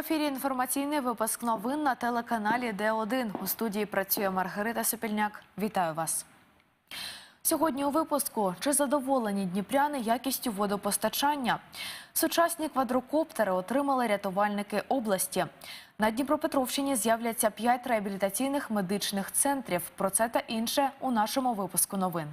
ефірі інформаційний випуск новин на телеканалі Д1. У студії працює Маргарита Сопільняк. Вітаю вас. Сьогодні у випуску чи задоволені дніпряни якістю водопостачання? Сучасні квадрокоптери отримали рятувальники області. На Дніпропетровщині з'являться п'ять реабілітаційних медичних центрів. Про це та інше у нашому випуску новин.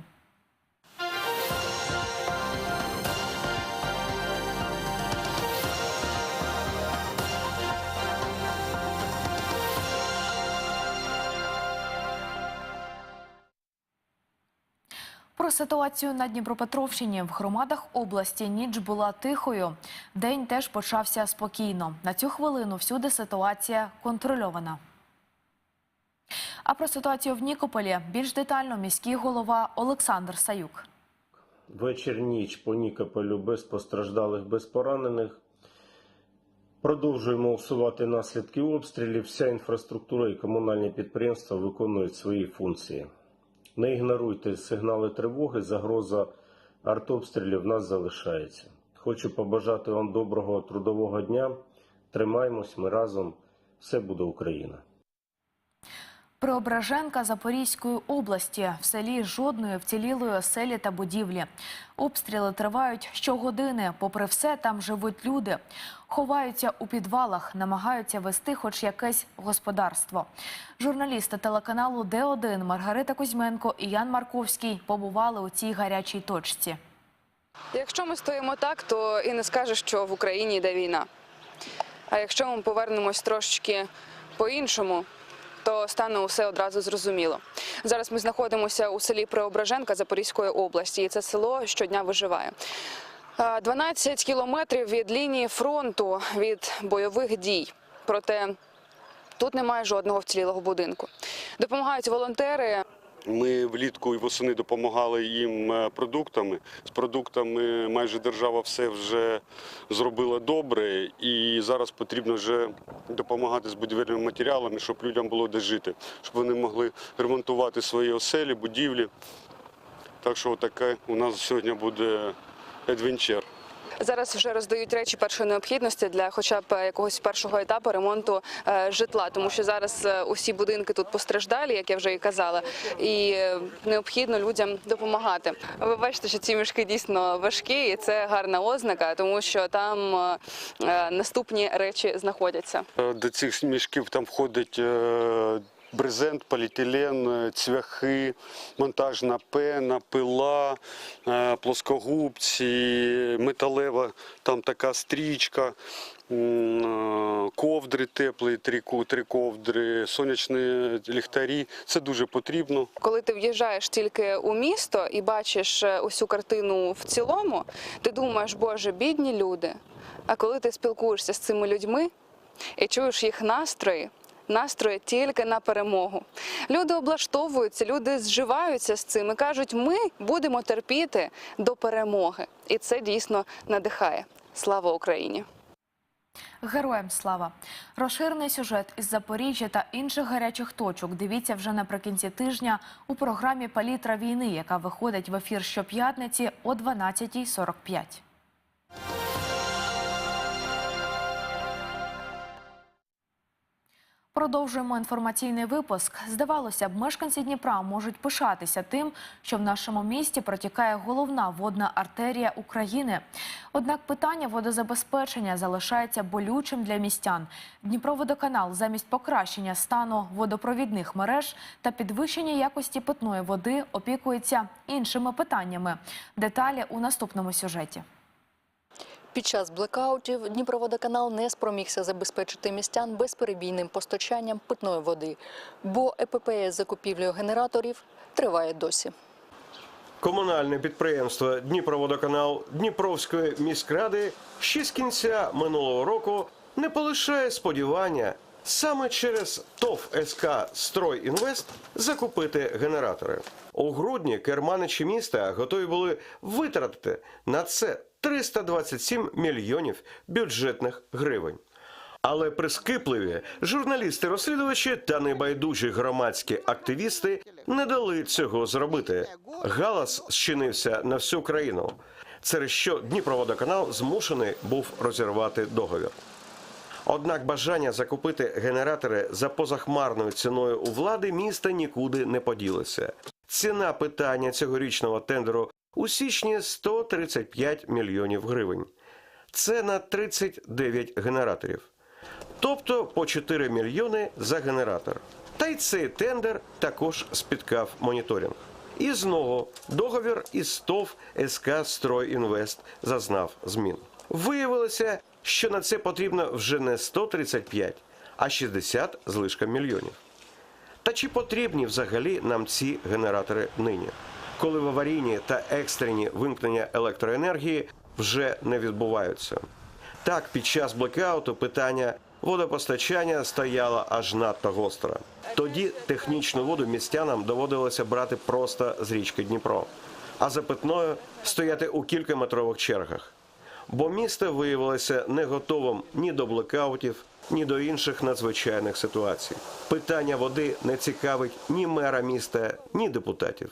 Про ситуацію на Дніпропетровщині в громадах області ніч була тихою. День теж почався спокійно. На цю хвилину всюди ситуація контрольована. А про ситуацію в Нікополі більш детально міський голова Олександр Саюк. Вечір ніч по Нікополю без постраждалих, без поранених. Продовжуємо усувати наслідки обстрілів. Вся інфраструктура і комунальні підприємства виконують свої функції. Не ігноруйте сигнали тривоги, загроза артобстрілів нас залишається. Хочу побажати вам доброго трудового дня. Тримаємось, ми разом. Все буде Україна. Преображенка Запорізької області в селі жодної вцілілої оселі та будівлі. Обстріли тривають щогодини. Попри все, там живуть люди. Ховаються у підвалах, намагаються вести хоч якесь господарство. Журналісти телеканалу Д1 Маргарита Кузьменко і Ян Марковський побували у цій гарячій точці. Якщо ми стоїмо так, то і не скажеш, що в Україні йде війна. А якщо ми повернемось трошечки по-іншому, то стане усе одразу зрозуміло. Зараз ми знаходимося у селі Преображенка Запорізької області, і це село щодня виживає. А, 12 кілометрів від лінії фронту від бойових дій. Проте тут немає жодного вцілілого будинку. Допомагають волонтери. Ми влітку і восени допомагали їм е, продуктами. З продуктами майже держава все вже зробила добре, і зараз потрібно вже допомагати з будівельними матеріалами, щоб людям було де жити, щоб вони могли ремонтувати свої оселі, будівлі. Так що таке у нас сьогодні буде адвенчер. Зараз вже роздають речі першої необхідності для хоча б якогось першого етапу ремонту е, житла, тому що зараз е, усі будинки тут постраждалі, як я вже і казала, і е, необхідно людям допомагати. Ви бачите, що ці мішки дійсно важкі, і це гарна ознака, тому що там наступні речі знаходяться. До цих мішків там входить брезент, поліетилен, е, цвяхи, монтажна пена, пила, е, плоскогубці, металева там така стрічка. е, Ковдри теплі, три, три ковдри, сонячні ліхтарі. Це дуже потрібно. Коли ти в'їжджаєш тільки у місто і бачиш усю картину в цілому, ти думаєш, боже, бідні люди. А коли ти спілкуєшся з цими людьми і чуєш їх настрої, настрої тільки на перемогу. Люди облаштовуються, люди зживаються з цим і кажуть, ми будемо терпіти до перемоги. І це дійсно надихає. Слава Україні! Героям слава! Розширений сюжет із Запоріжжя та інших гарячих точок дивіться вже наприкінці тижня у програмі Палітра війни, яка виходить в ефір щоп'ятниці о 12.45. Продовжуємо інформаційний випуск. Здавалося б, мешканці Дніпра можуть пишатися тим, що в нашому місті протікає головна водна артерія України. Однак питання водозабезпечення залишається болючим для містян. Дніпроводоканал замість покращення стану водопровідних мереж та підвищення якості питної води опікується іншими питаннями. Деталі у наступному сюжеті. Під час блекаутів Дніпроводоканал не спромігся забезпечити містян безперебійним постачанням питної води, бо з закупівлею генераторів триває досі. Комунальне підприємство Дніпроводоканал Дніпровської міськради ще з кінця минулого року не полишає сподівання саме через ТОВ СК «Стройінвест» закупити генератори. У грудні керманичі міста готові були витратити на це 327 мільйонів бюджетних гривень. Але прискіпливі журналісти-розслідувачі та небайдужі громадські активісти не дали цього зробити. Галас щинився на всю країну, через що Дніпроводоканал змушений був розірвати договір. Однак бажання закупити генератори за позахмарною ціною у влади міста нікуди не поділося. Ціна питання цьогорічного тендеру у січні 135 мільйонів гривень. Це на 39 генераторів. Тобто по 4 мільйони за генератор. Та й цей тендер також спіткав моніторинг. І знову договір із ТОВ СК «Стройінвест» зазнав змін. Виявилося, що на це потрібно вже не 135, а 60 з лишком мільйонів. Та чи потрібні взагалі нам ці генератори нині, коли в аварійні та екстрені вимкнення електроенергії вже не відбуваються? Так, під час блекауту питання водопостачання стояло аж надто гостро. Тоді технічну воду містянам доводилося брати просто з річки Дніпро, а за питною стояти у кількаметрових чергах. Бо місто виявилося не готовим ні до блекаутів, ні до інших надзвичайних ситуацій. Питання води не цікавить ні мера міста, ні депутатів.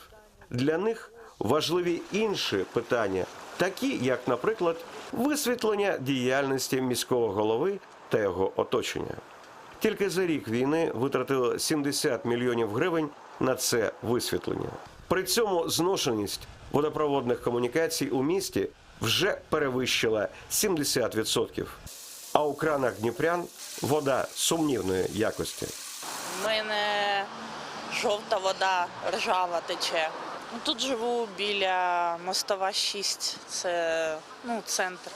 Для них важливі інші питання, такі як, наприклад, висвітлення діяльності міського голови та його оточення. Тільки за рік війни витратили 70 мільйонів гривень на це висвітлення. При цьому зношеність водопроводних комунікацій у місті вже перевищила 70%. А у кранах Дніпрян вода сумнівної якості. У мене жовта вода ржава тече. Ну, Тут живу біля мостова 6. Це ну, центр.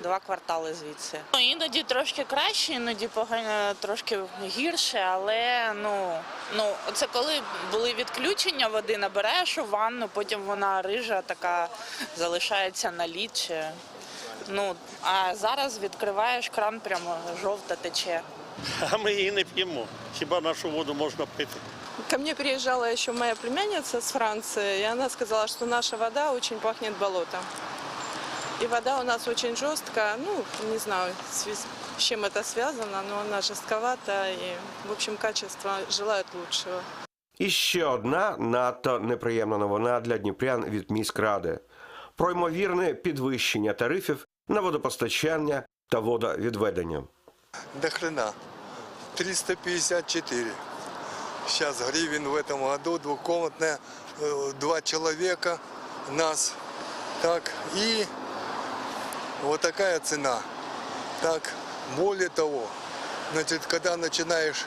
Два квартали звідси. Ну, іноді трошки краще, іноді погано, трошки гірше, але ну, ну це коли були відключення води, набираєш у ванну, потім вона рижа така залишається на лід. Ну, а зараз відкриваєш кран, прямо жовта тече. А ми її не п'ємо. Хіба нашу воду можна пити? Ко мне приезжала еще моя племянница с Франции, и она сказала, что наша вода очень пахнет болотом. И вода у нас очень жесткая, ну, не знаю, с чем это связано, но она жестковата, и, в общем, качество желают лучшего. І ще одна надто неприємна новина для дніпрян від міськради про ймовірне підвищення тарифів на водопостачання та водовідведення. До хрена. 354. Сейчас гривен в этом году двухкомнатная, э, два человека, нас. Так, и вот такая цена. Так, более того, значит, когда начинаешь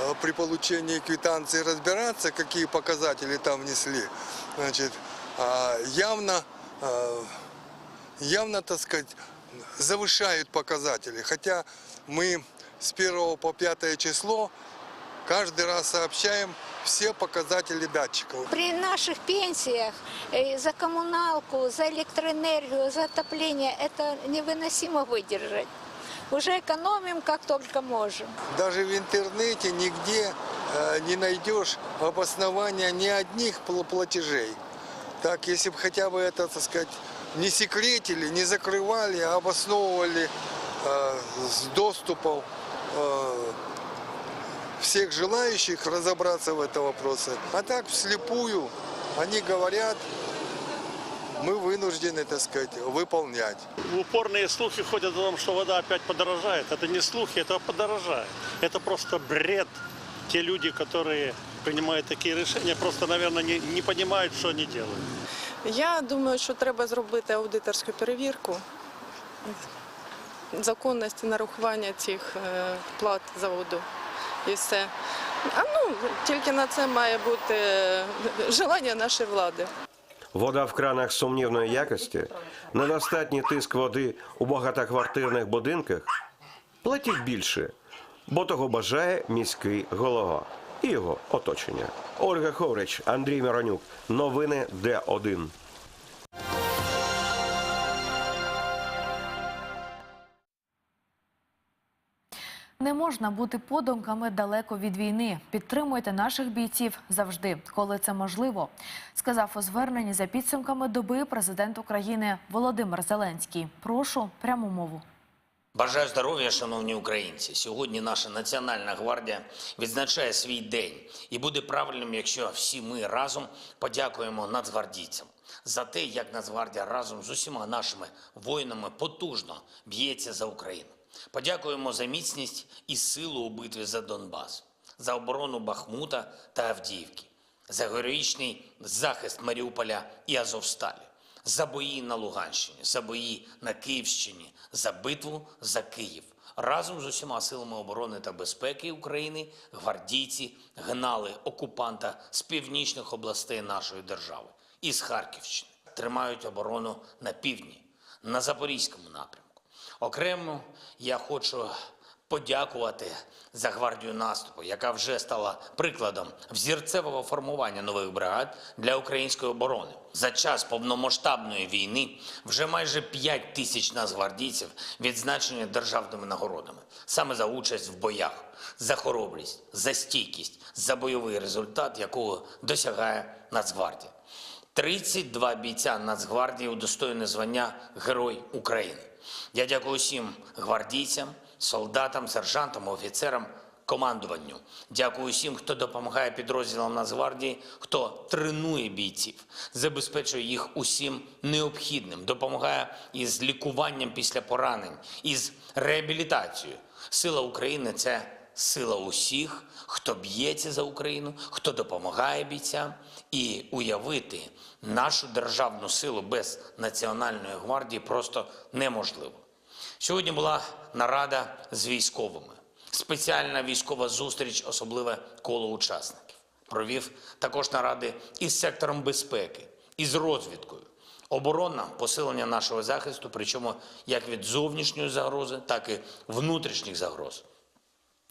э, при получении квитанции разбираться, какие показатели там внесли, значит, а, явно, э, явно, так сказать, завышают показатели. Хотя мы с 1 по 5 число каждый раз сообщаем все показатели датчиков. При наших пенсиях э, за коммуналку, за электроэнергию, за отопление это невыносимо выдержать. Уже экономим как только можем. Даже в интернете нигде э, не найдешь обоснования ни одних пл- платежей. Так, если бы хотя бы это, так сказать, не секретили, не закрывали, а обосновывали э, с доступом э, всех желающих разобраться в этом вопросе. А так вслепую они говорят, мы вынуждены, так сказать, выполнять. Упорные слухи ходят о том, что вода опять подорожает. Это не слухи, это подорожает. Это просто бред. Те люди, которые принимают такие решения, просто, наверное, не, не понимают, что они делают. Я думаю, що треба зробити аудиторську перевірку законності нарахування цих е, плат за воду. І все. А ну, тільки на це має бути е, желання нашої влади. Вода в кранах сумнівної якості, недостатній тиск води у багатоквартирних будинках. Платіть більше, бо того бажає міський голова і його оточення. Ольга Ховрич, Андрій Миронюк. Новини Д1. Не можна бути подумками далеко від війни. Підтримуйте наших бійців завжди, коли це можливо, сказав у зверненні за підсумками доби президент України Володимир Зеленський. Прошу пряму мову. Бажаю здоров'я, шановні українці. Сьогодні наша Національна гвардія відзначає свій день, і буде правильним, якщо всі ми разом подякуємо нацгвардійцям за те, як Нацгвардія разом з усіма нашими воїнами потужно б'ється за Україну. Подякуємо за міцність і силу у битві за Донбас, за оборону Бахмута та Авдіївки, за героїчний захист Маріуполя і Азовсталі, за бої на Луганщині, за бої на Київщині, за битву за Київ. Разом з усіма силами оборони та безпеки України гвардійці гнали окупанта з північних областей нашої держави і з Харківщини. Тримають оборону на півдні, на Запорізькому напрямку. Окремо я хочу подякувати за гвардію наступу, яка вже стала прикладом взірцевого формування нових бригад для української оборони. За час повномасштабної війни вже майже 5 тисяч нацгвардійців відзначені державними нагородами саме за участь в боях, за хоробрість, за стійкість, за бойовий результат, якого досягає Нацгвардія. 32 бійця Нацгвардії удостоєні звання Герой України. Я дякую всім гвардійцям, солдатам, сержантам, офіцерам, командуванню. Дякую всім, хто допомагає підрозділам Нацгвардії, хто тренує бійців, забезпечує їх усім необхідним, допомагає із лікуванням після поранень, із реабілітацією. Сила України це сила усіх, хто б'ється за Україну, хто допомагає бійцям, і уявити нашу державну силу без Національної гвардії просто неможливо. Сьогодні була нарада з військовими, спеціальна військова зустріч, особливе коло учасників. Провів також наради із сектором безпеки, із розвідкою. Оборона, посилення нашого захисту, причому як від зовнішньої загрози, так і внутрішніх загроз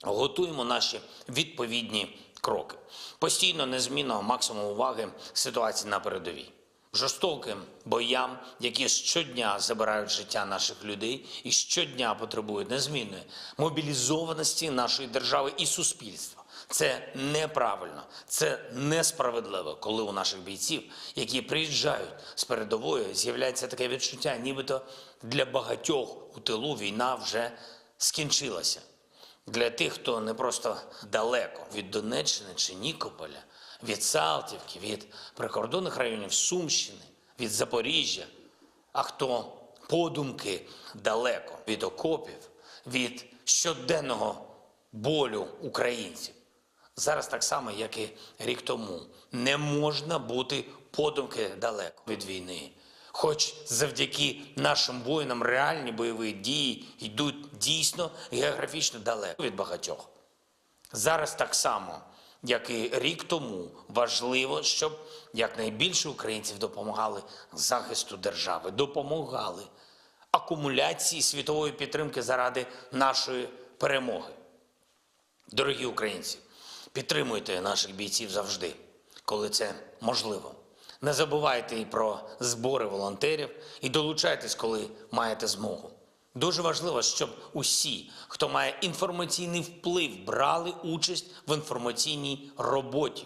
готуємо наші відповідні кроки. Постійно незмінно максимум уваги ситуації на передовій. Жорстоким боям, які щодня забирають життя наших людей і щодня потребують незмінної мобілізованості нашої держави і суспільства. Це неправильно, це несправедливо, коли у наших бійців, які приїжджають з передової, з'являється таке відчуття, нібито для багатьох у тилу війна вже скінчилася. Для тих, хто не просто далеко від Донеччини чи Нікополя, від Салтівки, від прикордонних районів Сумщини, від Запоріжжя, а хто подумки далеко від окопів, від щоденного болю українців. Зараз так само, як і рік тому, не можна бути подумки далеко від війни. Хоч завдяки нашим воїнам реальні бойові дії йдуть дійсно географічно далеко від багатьох. Зараз так само, як і рік тому, важливо, щоб якнайбільше українців допомагали захисту держави, допомагали акумуляції світової підтримки заради нашої перемоги. Дорогі українці, підтримуйте наших бійців завжди, коли це можливо. Не забувайте і про збори волонтерів і долучайтесь, коли маєте змогу. Дуже важливо, щоб усі, хто має інформаційний вплив, брали участь в інформаційній роботі.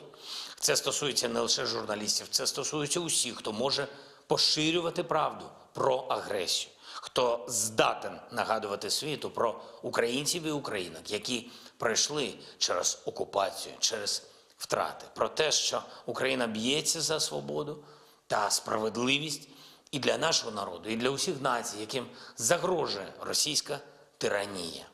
Це стосується не лише журналістів, це стосується усіх, хто може поширювати правду про агресію, хто здатен нагадувати світу про українців і українок, які пройшли через окупацію, через втрати, про те, що Україна б'ється за свободу та справедливість і для нашого народу, і для усіх націй, яким загрожує російська тиранія.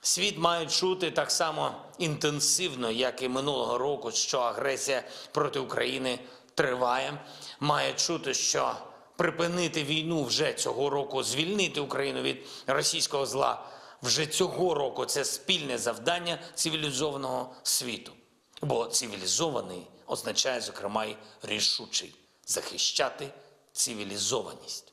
Світ має чути так само інтенсивно, як і минулого року, що агресія проти України триває. Має чути, що припинити війну вже цього року, звільнити Україну від російського зла вже цього року це спільне завдання цивілізованого світу. Бо цивілізований означає, зокрема, й рішучий захищати цивілізованість.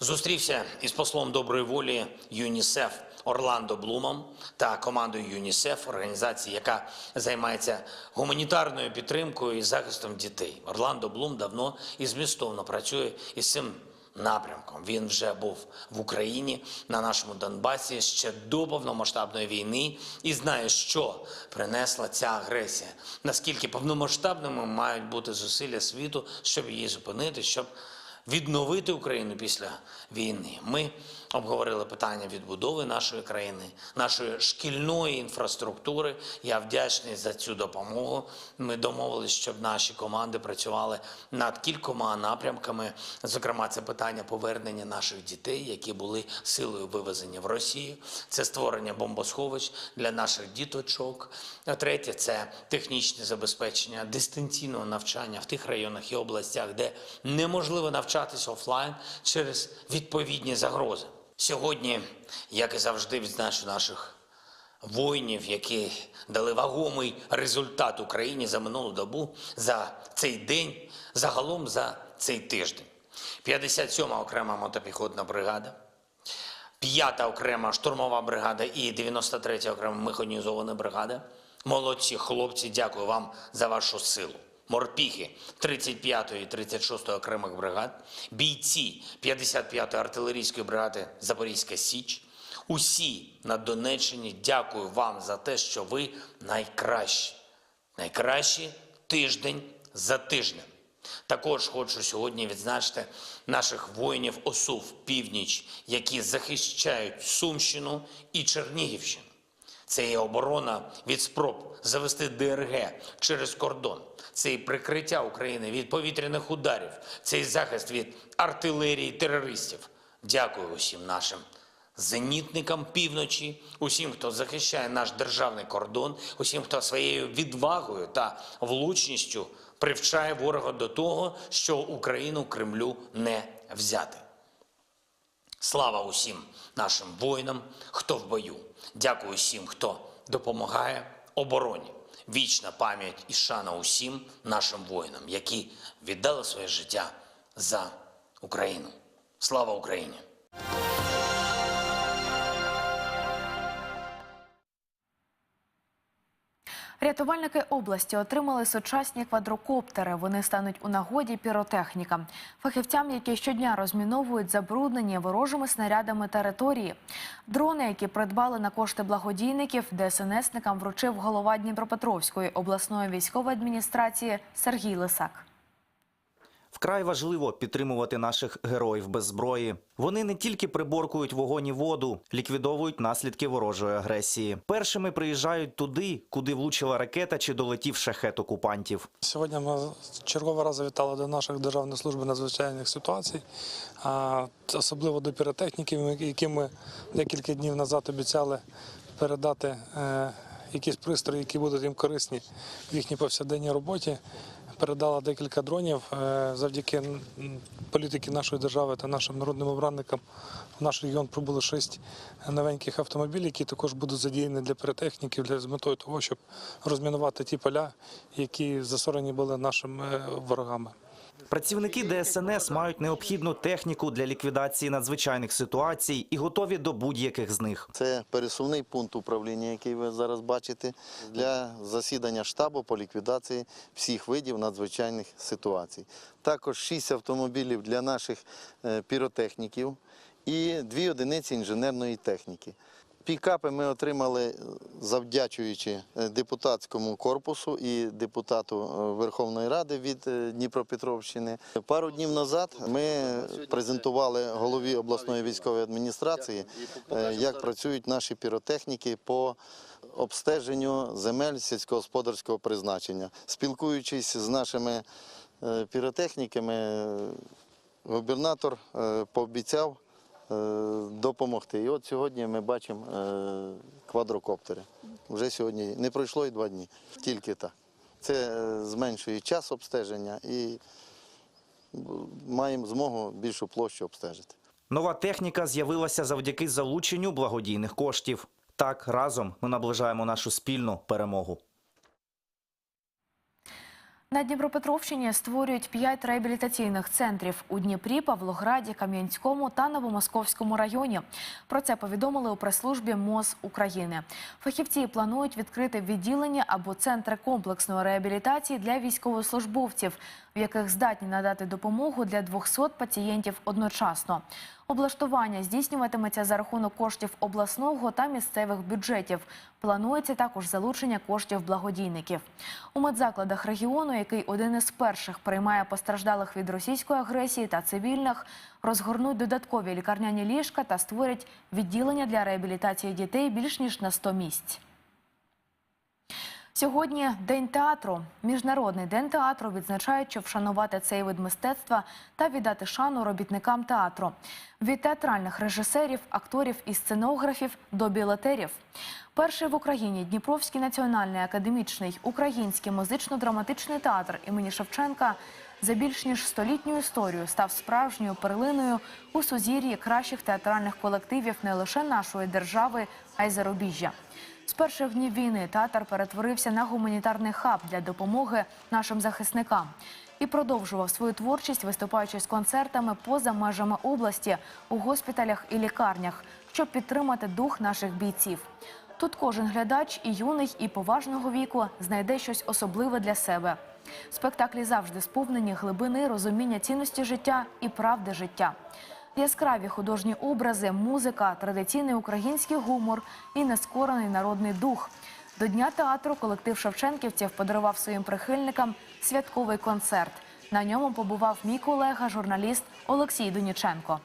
Зустрівся із послом доброї волі ЮНІСЕФ Орландо Блумом та командою ЮНІСЕФ, організації, яка займається гуманітарною підтримкою і захистом дітей. Орландо Блум давно і змістовно працює із цим напрямком. Він вже був в Україні на нашому Донбасі ще до повномасштабної війни і знає, що принесла ця агресія, наскільки повномасштабними мають бути зусилля світу, щоб її зупинити, щоб відновити Україну після війни. Ми обговорили питання відбудови нашої країни, нашої шкільної інфраструктури. Я вдячний за цю допомогу. Ми домовились, щоб наші команди працювали над кількома напрямками. Зокрема, це питання повернення наших дітей, які були силою вивезені в Росію. Це створення бомбосховищ для наших діточок. Третє це технічне забезпечення дистанційного навчання в тих районах і областях, де неможливо навчатися офлайн через відповідні загрози. Сьогодні, як і завжди, відзначу наших воїнів, які дали вагомий результат Україні за минулу добу, за цей день, загалом за цей тиждень. 57-ма окрема мотопіхотна бригада, 5-та окрема штурмова бригада і 93-я окрема механізована бригада. Молодці хлопці, дякую вам за вашу силу. Морпіхи 35-ї і 36-ї окремих бригад, бійці 55-ї артилерійської бригади Запорізька Січ. Усі на Донеччині дякую вам за те, що ви найкращі. Найкращі тиждень за тижнем. Також хочу сьогодні відзначити наших воїнів ОСУВ Північ, які захищають Сумщину і Чернігівщину. Це і оборона від спроб завести ДРГ через кордон. Це і прикриття України від повітряних ударів. Це і захист від артилерії терористів. Дякую усім нашим зенітникам півночі, усім, хто захищає наш державний кордон, усім, хто своєю відвагою та влучністю привчає ворога до того, що Україну Кремлю не взяти. Слава усім нашим воїнам, хто в бою. Дякую всім, хто допомагає обороні. Вічна пам'ять і шана усім нашим воїнам, які віддали своє життя за Україну. Слава Україні! Рятувальники області отримали сучасні квадрокоптери. Вони стануть у нагоді піротехніка. Фахівцям, які щодня розміновують забруднені ворожими снарядами території. Дрони, які придбали на кошти благодійників, ДСНСникам вручив голова Дніпропетровської обласної військової адміністрації Сергій Лисак. Вкрай важливо підтримувати наших героїв без зброї. Вони не тільки приборкують вогонь і воду, ліквідовують наслідки ворожої агресії. Першими приїжджають туди, куди влучила ракета чи долетів шахет окупантів. Сьогодні ми черговий раз завітали до наших державної служби надзвичайних ситуацій, особливо до піротехніків, яким ми декілька днів назад обіцяли передати е, якісь пристрої, які будуть їм корисні в їхній повсякденній роботі. Передала декілька дронів Е, завдяки політики нашої держави та нашим народним обранникам. В наш регіон прибуло шість новеньких автомобілів, які також будуть задіяні для перетехніків, для з метою того, щоб розмінувати ті поля, які засорені були нашими ворогами. Працівники ДСНС мають необхідну техніку для ліквідації надзвичайних ситуацій і готові до будь-яких з них. Це пересувний пункт управління, який ви зараз бачите, для засідання штабу по ліквідації всіх видів надзвичайних ситуацій. Також шість автомобілів для наших е, піротехніків і дві одиниці інженерної техніки. Пікапи ми отримали е, завдячуючи е, депутатському корпусу і депутату е, Верховної Ради від Дніпропетровщини. Пару днів назад ми презентували голові обласної військової адміністрації, як працюють наші піротехніки по обстеженню земель сільськогосподарського призначення. Спілкуючись з нашими піротехніками, губернатор пообіцяв допомогти. І от сьогодні ми бачимо е, квадрокоптери. Вже сьогодні не пройшло і два дні, тільки так. Це е, зменшує час обстеження і маємо змогу більшу площу обстежити. Нова техніка з'явилася завдяки залученню благодійних коштів. Так, разом ми наближаємо нашу спільну перемогу. На Дніпропетровщині створюють п'ять реабілітаційних центрів у Дніпрі, Павлограді, Кам'янському та Новомосковському районі. Про це повідомили у прес-службі МОЗ України. Фахівці планують відкрити відділення або центри комплексної реабілітації для військовослужбовців, в яких здатні надати допомогу для 200 пацієнтів одночасно. Облаштування здійснюватиметься за рахунок коштів обласного та місцевих бюджетів. Планується також залучення коштів благодійників. У медзакладах регіону, який один із перших приймає постраждалих від російської агресії та цивільних, розгорнуть додаткові лікарняні ліжка та створять відділення для реабілітації дітей більш ніж на 100 місць. Сьогодні День театру. Міжнародний день театру відзначають, щоб вшанувати цей вид мистецтва та віддати шану робітникам театру. Від театральних режисерів, акторів і сценографів до білетерів. Перший в Україні Дніпровський національний академічний український музично-драматичний театр імені Шевченка за більш ніж столітню історію став справжньою перлиною у сузір'ї кращих театральних колективів не лише нашої держави, а й зарубіжжя. З перших днів війни театр перетворився на гуманітарний хаб для допомоги нашим захисникам і продовжував свою творчість, виступаючи з концертами поза межами області у госпіталях і лікарнях, щоб підтримати дух наших бійців. Тут кожен глядач, і юний, і поважного віку, знайде щось особливе для себе. Спектаклі завжди сповнені глибини, розуміння цінності життя і правди життя. Яскраві художні образи, музика, традиційний український гумор і нескорений народний дух. До Дня театру колектив шевченківців подарував своїм прихильникам святковий концерт. На ньому побував мій колега, журналіст Олексій Доніченко.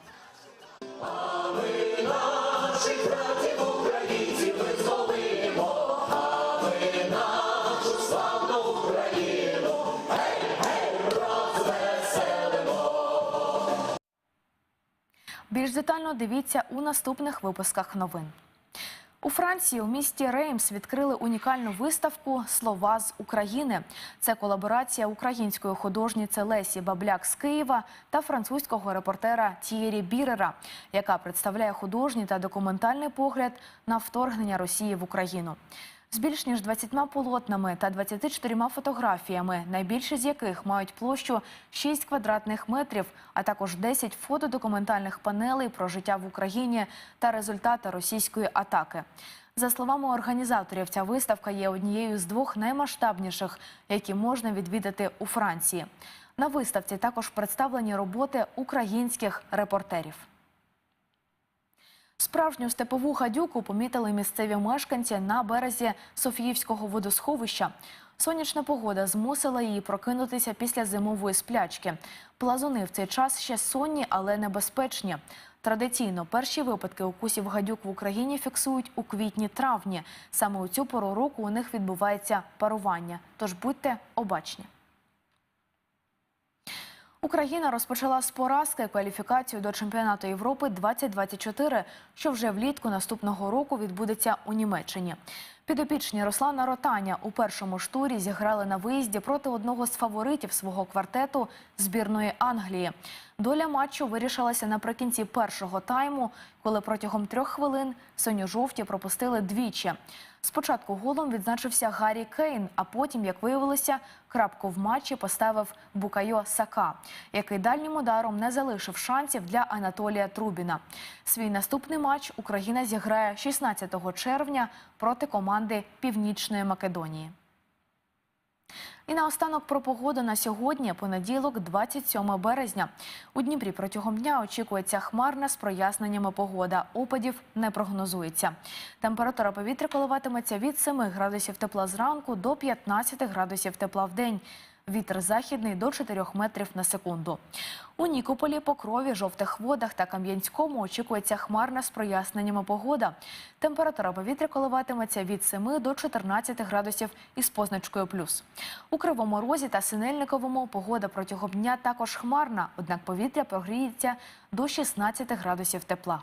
Більш детально дивіться у наступних випусках новин. У Франції у місті Реймс відкрили унікальну виставку Слова з України. Це колаборація української художниці Лесі Бабляк з Києва та французького репортера Тієрі Бірера, яка представляє художній та документальний погляд на вторгнення Росії в Україну. З більш ніж 20 полотнами та 24 фотографіями, найбільші з яких мають площу 6 квадратних метрів, а також 10 фотодокументальних панелей про життя в Україні та результати російської атаки. За словами організаторів, ця виставка є однією з двох наймасштабніших, які можна відвідати у Франції. На виставці також представлені роботи українських репортерів. Справжню степову гадюку помітили місцеві мешканці на березі Софіївського водосховища. Сонячна погода змусила її прокинутися після зимової сплячки. Плазуни в цей час ще сонні, але небезпечні. Традиційно перші випадки укусів гадюк в Україні фіксують у квітні-травні. Саме у цю пору року у них відбувається парування. Тож будьте обачні. Україна розпочала з поразки кваліфікацію до чемпіонату Європи 2024, що вже влітку наступного року відбудеться у Німеччині. Підопічні Руслана Ротаня у першому ж турі зіграли на виїзді проти одного з фаворитів свого квартету збірної Англії. Доля матчу вирішилася наприкінці першого тайму, коли протягом трьох хвилин синьо-жовті пропустили двічі. Спочатку голом відзначився Гаррі Кейн, а потім, як виявилося, крапку в матчі поставив Букайо Сака, який дальнім ударом не залишив шансів для Анатолія Трубіна. Свій наступний матч Україна зіграє 16 червня проти команди Північної Македонії. І наостанок про погоду на сьогодні, понеділок, 27 березня. У Дніпрі протягом дня очікується хмарна з проясненнями погода. Опадів не прогнозується. Температура повітря коливатиметься від 7 градусів тепла зранку до 15 градусів тепла в день. Вітер західний до 4 метрів на секунду. У Нікополі, Покрові, Жовтих Водах та Кам'янському очікується хмарна з проясненнями погода. Температура повітря коливатиметься від 7 до 14 градусів із позначкою плюс. У Кривому Розі та Синельниковому погода протягом дня також хмарна, однак повітря прогріється до 16 градусів тепла.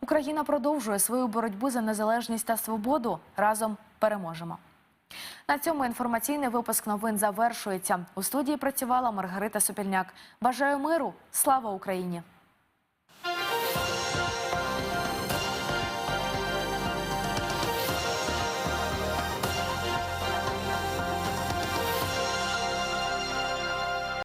Україна продовжує свою боротьбу за незалежність та свободу. Разом переможемо. На цьому інформаційний випуск новин завершується. У студії працювала Маргарита Сопільняк. Бажаю миру. Слава Україні!